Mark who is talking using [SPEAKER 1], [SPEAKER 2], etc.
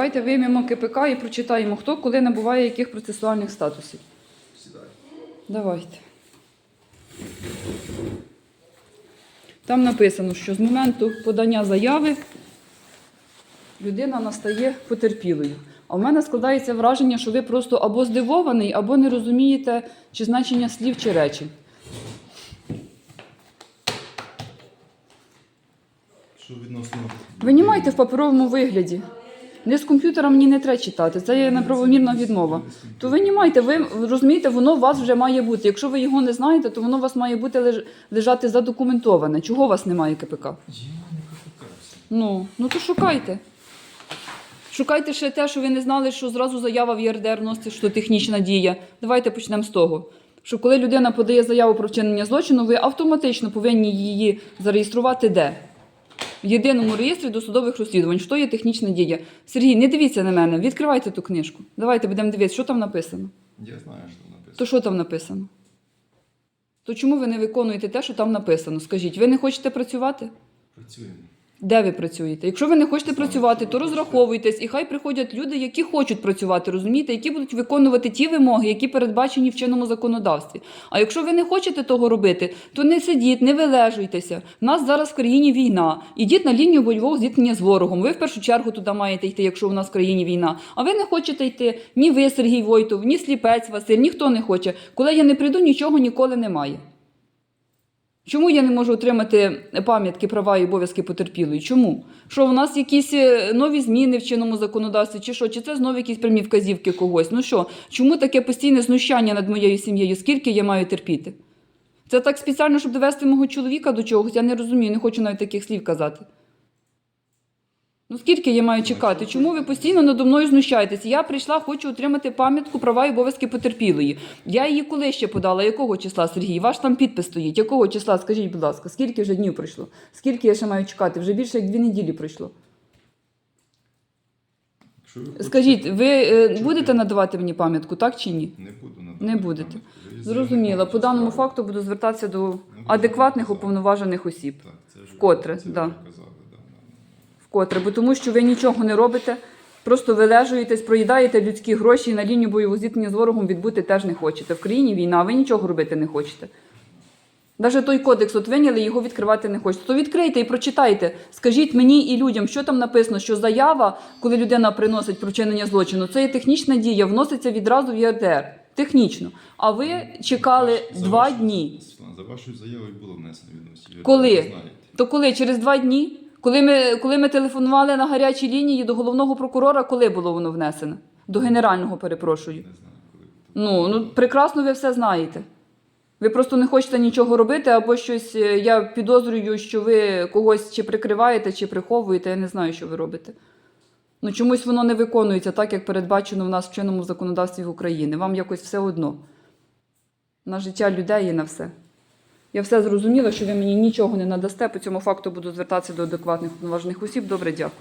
[SPEAKER 1] Давайте виймемо КПК і прочитаємо, хто коли набуває яких процесуальних статусів.
[SPEAKER 2] Сідай.
[SPEAKER 1] Давайте. Там написано, що з моменту подання заяви людина настає потерпілою. А в мене складається враження, що ви просто або здивований, або не розумієте чи значення слів чи речень.
[SPEAKER 2] Що відносно.
[SPEAKER 1] Винімайте в паперовому вигляді. Не з комп'ютера мені не треба читати, це є неправомірна відмова. То винімайте, ви розумієте, воно у вас вже має бути. Якщо ви його не знаєте, то воно у вас має бути леж- лежати задокументоване. Чого у вас немає КПК?
[SPEAKER 2] Я не покупався.
[SPEAKER 1] Ну, ну то шукайте. Шукайте ще те, що ви не знали, що зразу заява в ЄРДР носить, що технічна дія. Давайте почнемо з того. Що коли людина подає заяву про вчинення злочину, ви автоматично повинні її зареєструвати де? В єдиному реєстрі досудових розслідувань. Що є технічна дія? Сергій, не дивіться на мене, відкривайте ту книжку. Давайте будемо дивитися, що там написано.
[SPEAKER 2] Я знаю, що написано.
[SPEAKER 1] То що там написано? То чому ви не виконуєте те, що там написано? Скажіть, ви не хочете працювати?
[SPEAKER 2] Працюємо.
[SPEAKER 1] Де ви працюєте? Якщо ви не хочете працювати, то розраховуйтесь, і хай приходять люди, які хочуть працювати, розумієте, які будуть виконувати ті вимоги, які передбачені в чинному законодавстві. А якщо ви не хочете того робити, то не сидіть, не вилежуйтеся. У нас зараз в країні війна. Ідіть на лінію бойового зіткнення з ворогом. Ви в першу чергу туди маєте йти, якщо у нас в країні війна. А ви не хочете йти. Ні ви, Сергій Войтов, ні сліпець Василь, ніхто не хоче. Коли я не прийду, нічого ніколи немає. Чому я не можу отримати пам'ятки, права і обов'язки потерпілої? Чому? Що в нас якісь е, нові зміни в чинному законодавстві, чи що? Чи це знову якісь прямі вказівки когось? Ну що, чому таке постійне знущання над моєю сім'єю? Скільки я маю терпіти? Це так спеціально, щоб довести мого чоловіка до чогось. Я не розумію, не хочу навіть таких слів казати. Ну скільки я маю чекати? Чому ви постійно надо мною знущаєтесь? Я прийшла, хочу отримати пам'ятку права і обов'язки потерпілої. Я її коли ще подала? Якого числа, Сергій? Ваш там підпис стоїть. Якого числа? Скажіть, будь ласка, скільки вже днів пройшло? Скільки я ще маю чекати? Вже більше як дві неділі пройшло.
[SPEAKER 2] Якщо ви хочете-
[SPEAKER 1] Скажіть, ви е,
[SPEAKER 2] Чути.
[SPEAKER 1] будете надавати мені пам'ятку, так чи ні?
[SPEAKER 2] Не буду надавати
[SPEAKER 1] Не будете.
[SPEAKER 2] пам'ятку.
[SPEAKER 1] Зрозуміло. По даному факту буду звертатися до адекватних уповноважених осіб. Вкотре, да,
[SPEAKER 2] да.
[SPEAKER 1] Вкотре, бо тому що ви нічого не робите, просто вилежуєтесь, проїдаєте людські гроші і на лінію бойового зіткнення з ворогом відбути теж не хочете. В країні війна, ви нічого робити не хочете. Навіть той кодекс от виняли, його відкривати не хочете. То відкрийте і прочитайте. Скажіть мені і людям, що там написано, що заява, коли людина приносить про вчинення злочину, це є технічна дія, вноситься відразу в ЄРДР. Технічно. А ви чекали
[SPEAKER 2] За
[SPEAKER 1] два
[SPEAKER 2] вашу-
[SPEAKER 1] дні.
[SPEAKER 2] За вашою заявою було внесено відомості.
[SPEAKER 1] Коли? То коли? Через два дні? Коли ми, коли ми телефонували на гарячій лінії до головного прокурора, коли було воно внесено? До генерального, перепрошую. Ну, ну прекрасно ви все знаєте. Ви просто не хочете нічого робити, або щось. е, Я підозрюю, що ви когось чи прикриваєте, чи приховуєте. Я не знаю, що ви робите. Ну чомусь воно не виконується так, як передбачено в нас в чинному законодавстві в Україні. Вам якось все одно. На життя людей і на все. Я все зрозуміла, що ви мені нічого не надасте. По цьому факту буду звертатися до адекватних повноважених осіб. Добре, дякую.